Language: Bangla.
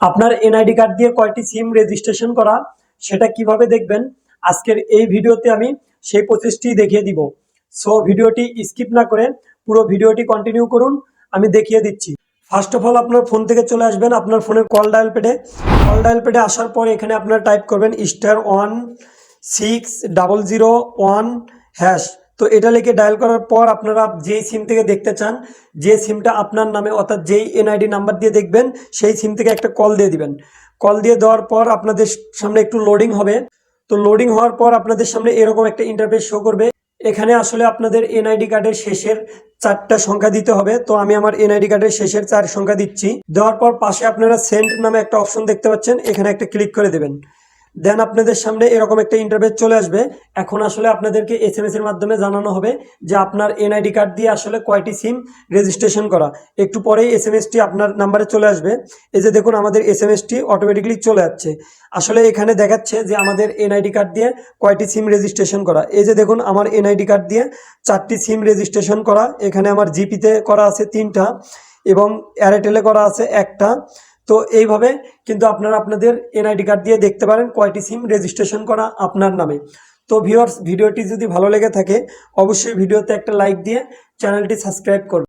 আপনার এনআইডি কার্ড দিয়ে কয়টি সিম রেজিস্ট্রেশন করা, সেটা কীভাবে দেখবেন, আজকের এই ভিডিওতে আমি সেই প্রসেসটি দেখিয়ে দিব। সো ভিডিওটি স্কিপ না করে পুরো ভিডিওটি কন্টিনিউ করুন, আমি দেখিয়ে দিচ্ছি। ফার্স্ট অফ অল আপনার ফোন থেকে চলে আসবেন, আপনার ফোনের কল ডায়াল পেডে কল ডায়াল পেডে আসার পর এখানে আপনার টাইপ করবেন star one six double zero one hash তো এটা লিখে ডায়াল করার পর আপনারা যেই সিম থেকে দেখতে চান, যে সিমটা আপনার নামে অর্থাৎ যেই এনআইডি নাম্বার দিয়ে দেখবেন, সেই সিম থেকে একটা কল দিয়ে দিবেন। কল দিয়ে দেওয়ার পর আপনাদের সামনে একটু লোডিং হবে। তো লোডিং হওয়ার পর আপনাদের সামনে এরকম একটা ইন্টারফেস শো করবে। এখানে আসলে আপনাদের এনআইডি কার্ডের শেষের চারটা সংখ্যা দিতে হবে। তো আমি আমার এনআইডি কার্ডের শেষের চার সংখ্যা দিচ্ছি। দেওয়ার পর পাশে আপনারা সেন্ড নামে একটা অপশন দেখতে পাচ্ছেন। এখানে একটা ক্লিক করে দেবেন। দেন আপনাদের সামনে এরকম একটা ইন্টারভেস চলে আসবে। এখন আসলে আপনাদেরকে এস এম এর মাধ্যমে জানানো হবে যে আপনার এনআইডি কার্ড দিয়ে আসলে কয়টি সিম রেজিস্ট্রেশন করা। একটু পরেই এস এম এসটি আপনার নাম্বারে চলে আসবে। এই যে দেখুন আমাদের এস এম এসটি অটোমেটিকলি চলে যাচ্ছে আসলে এখানে দেখাচ্ছে যে আমাদের এনআইডি কার্ড দিয়ে কয়টি সিম রেজিস্ট্রেশন করা। এই যে দেখুন আমার এনআইডি কার্ড দিয়ে চারটি সিম রেজিস্ট্রেশন করা। এখানে আমার জিপিতে করা আছে তিনটা এবং এয়ারটেলে করা আছে একটা। তো এইভাবে কিন্তু আপনারা আপনাদের এনআইডি কার্ড দিয়ে দেখতে পারেন কয়টি সিম রেজিস্ট্রেশন করা আপনার নামে। তো ভিউয়ার্স, ভিডিওটি যদি ভালো লেগে থাকে, অবশ্যই ভিডিওতে একটা লাইক দিয়ে চ্যানেলটি সাবস্ক্রাইব করবেন।